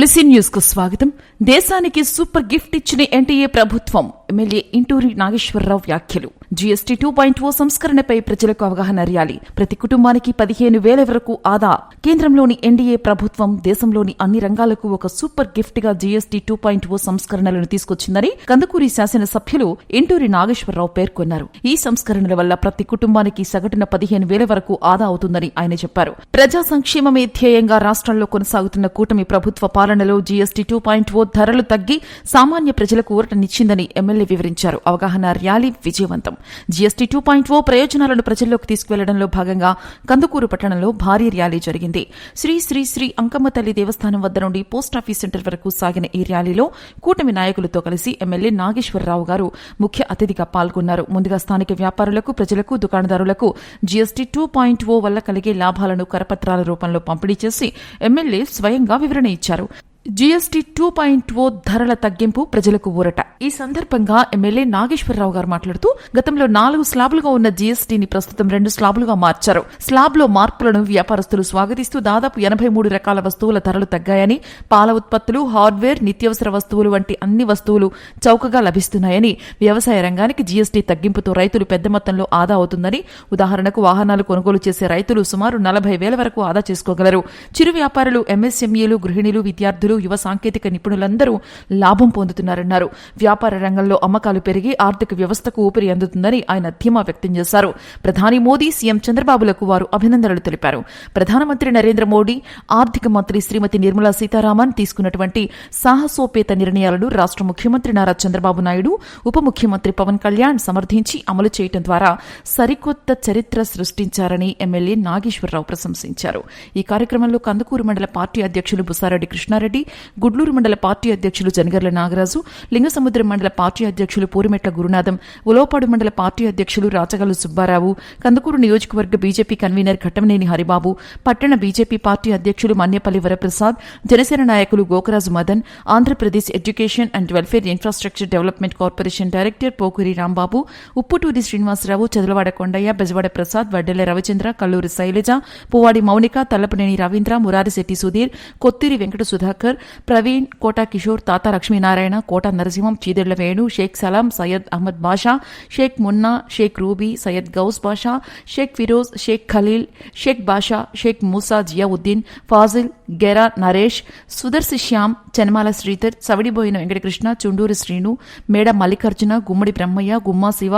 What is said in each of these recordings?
తులసి న్యూస్కు స్వాగతం. దేశానికి సూపర్ గిఫ్ట్ ఇచ్చిన ఎన్టీఏ ప్రభుత్వం. ఎమ్మెల్యే ఇంటూరి నాగేశ్వరరావు వ్యాఖ్యలు. జీఎస్టీ టూ పాయింట్ ఓ సంస్కరణపై ప్రజలకు అవగాహన ర్యాలీ. ప్రతి కుటుంబానికి పదిహేను వేల వరకు ఆదా. కేంద్రంలోని ఎన్డీఏ ప్రభుత్వం దేశంలోని అన్ని రంగాలకు ఒక సూపర్ గిఫ్ట్గా జీఎస్టీ టూ పాయింట్ ఓ సంస్కరణలను తీసుకొచ్చిందని కందుకూరి శాసనసభ్యులు ఎంటూరి నాగేశ్వరరావు పేర్కొన్నారు. ఈ సంస్కరణల వల్ల ప్రతి కుటుంబానికి సగటున పదిహేను వేల వరకు ఆదా అవుతుందని ఆయన చెప్పారు. ప్రజా సంక్షేమమే ధ్యేయంగా రాష్ట్రంలో కొనసాగుతున్న కూటమి ప్రభుత్వ పాలనలో జీఎస్టీ టూ పాయింట్ ఓ ధరలు తగ్గి సామాన్య ప్రజలకు ఊరటనిచ్చిందని ఎమ్మెల్యే వివరించారు. అవగాహన ర్యాలీ. విజయవంతం. జీఎస్టీ టూ పాయింట్ ఓ ప్రయోజనాలను ప్రజల్లోకి తీసుకువెళ్ళడంలో భాగంగా కందుకూరు పట్టణంలో భారీ ర్యాలీ జరిగింది. శ్రీ శ్రీ శ్రీ అంకమ్మ తల్లి దేవస్థానం వద్ద నుండి పోస్టాఫీస్ సెంటర్ వరకు సాగిన ఈ ర్యాలీలో కూటమి నాయకులతో కలిసి ఎమ్మెల్యే నాగేశ్వరరావు గారు ముఖ్య అతిథిగా పాల్గొన్నారు. ముందుగా స్థానిక వ్యాపారులకు ప్రజలకు దుకాణదారులకు జీఎస్టీ టూ పాయింట్ ఓ వల్ల కలిగే లాభాలను కరపత్రాల రూపంలో పంపిణీ చేసి ఎమ్మెల్యే స్వయంగా వివరణ ఇచ్చారు. జీఎస్టీ టూ పాయింట్ ఓ ధరల తగ్గింపు ప్రజలకు ఊరట. ఈ సందర్భంగా ఎమ్మెల్యే నాగేశ్వరరావు గారు మాట్లాడుతూ గతంలో నాలుగు స్లాబులుగా ఉన్న జీఎస్టీని ప్రస్తుతం రెండు స్లాబులుగా మార్చారు. స్లాబ్లో మార్పులను వ్యాపారస్తులు స్వాగతిస్తూ దాదాపు ఎనభై మూడు రకాల వస్తువుల ధరలు తగ్గాయని పాల ఉత్పత్తులు హార్డ్వేర్ నిత్యావసర వస్తువులు వంటి అన్ని వస్తువులు చౌకగా లభిస్తున్నాయని వ్యవసాయ రంగానికి జీఎస్టీ తగ్గింపుతో రైతులు పెద్ద మొత్తంలో ఆదా అవుతుందని ఉదాహరణకు వాహనాలు కొనుగోలు చేసే రైతులు సుమారు నలభై వేల వరకు ఆదా చేసుకోగలరు. చిరు వ్యాపారులు ఎంఎస్ఎంఈలు గృహిణులు విద్యార్థులు యువ సాంకేతిక నిపుణులందరూ లాభం పొందుతున్నారన్నారు. వ్యాపార రంగంలో అమ్మకాలు పెరిగి ఆర్థిక వ్యవస్థకు ఊపిరి అందుతుందని ఆయన ధీమా వ్యక్తం చేశారు. ప్రధాని మోదీ సీఎం చంద్రబాబులకు వారు అభినందనలు తెలిపారు. ప్రధానమంత్రి నరేంద్ర మోడీ ఆర్థిక మంత్రి శ్రీమతి నిర్మలా సీతారామన్ తీసుకున్నటువంటి సాహసోపేత నిర్ణయాలను రాష్ట్ర ముఖ్యమంత్రి నారా చంద్రబాబు నాయుడు ఉప ముఖ్యమంత్రి పవన్ కళ్యాణ్ సమర్థించి అమలు చేయడం ద్వారా సరికొత్త చరిత్ర సృష్టించారని ఎమ్మెల్యే నాగేశ్వరరావు ప్రశంసించారు. ఈ కార్యక్రమంలో కందుకూరు మండల పార్టీ అధ్యక్షులు బుసారెడ్డి కృష్ణారెడ్డి గుడ్లూరు మండల పార్టీ అధ్యక్షులు జనగర్ల నాగరాజు లింగసముద్రం మండల పార్టీ అధ్యక్షులు పూరిమెట్ల గురునాథం ఉలవపాడు మండల పార్టీ అధ్యక్షులు రాచగల్లు సుబ్బారావు కందుకూరు నియోజకవర్గ బీజేపీ కన్వీనర్ ఘట్టమనేని హరిబాబు పట్టణ బీజేపీ పార్టీ అధ్యక్షులు మన్యపల్లి వరప్రసాద్ జనసేన నాయకులు Gokaraju Madan Andhra Pradesh education and welfare infrastructure development corporation director Pokuri Rambabu Upputuri Srinivasarao Chadalavada Kondaiah Bezawada Prasad Vaddela Ravichandra Kalluri Sailaja Puvvadi Mounika Tallapaneni Ravindra Murarisetti Sudheer Kottiri Venkata Sudhakar Praveen Kota Kishore Tata Lakshminarayana Kota Narasimham Chidella Venu Shaik Salam Syed Ahmed Basha Shaik Munna Shaik Ruby Syed Ghouse Basha Shaik Firoz Shaik Khaleel Shaik Basha Shaik Moosa Ziauddin Fazil Gera Naresh Sudarshi Shyam Chenamala Sridhar Savadiboyina Venkatakrishna Chunduri Srinu Meda Mallikarjuna Gummadi Brahmaiah గుమ్మా శివ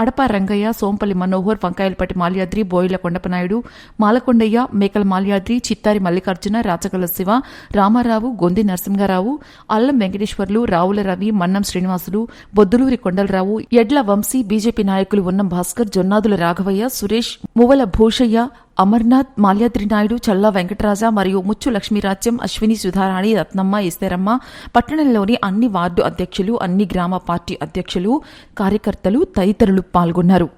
అడప రంగయ్య సోంపల్లి మనోహర్ వంకాయలపట్టి మాల్యాద్రి బోయిల కొండపనాయుడు మాలకొండయ్య మేకల మాల్యాద్రి చిత్తారి మల్లికార్జున రాచగల శివ రామారావు గొంది నరసింహారావు అల్లం వెంకటేశ్వర్లు రావుల రవి మన్నం శ్రీనివాసులు బొద్దులూరి కొండలరావు ఎడ్ల Vamsi BJP నాయకులు ఉన్నం భాస్కర్ జొన్నాదుల రాఘవయ్య సురేష్ మువల భూషయ్య అమర్నాథ్ మాల్యాద్రి నాయుడు చల్లా వెంకటరాజ మరియు ముచ్చు లక్ష్మీరాజ్యం అశ్విని సుధారాణి రత్నమ్మ ఇస్తేరమ్మ పట్టణంలోని అన్ని ward అధ్యక్షులు అన్ని గ్రామ పార్టీ అధ్యక్షులు కార్యకర్తలు తదితరులు పాల్గొన్నారు.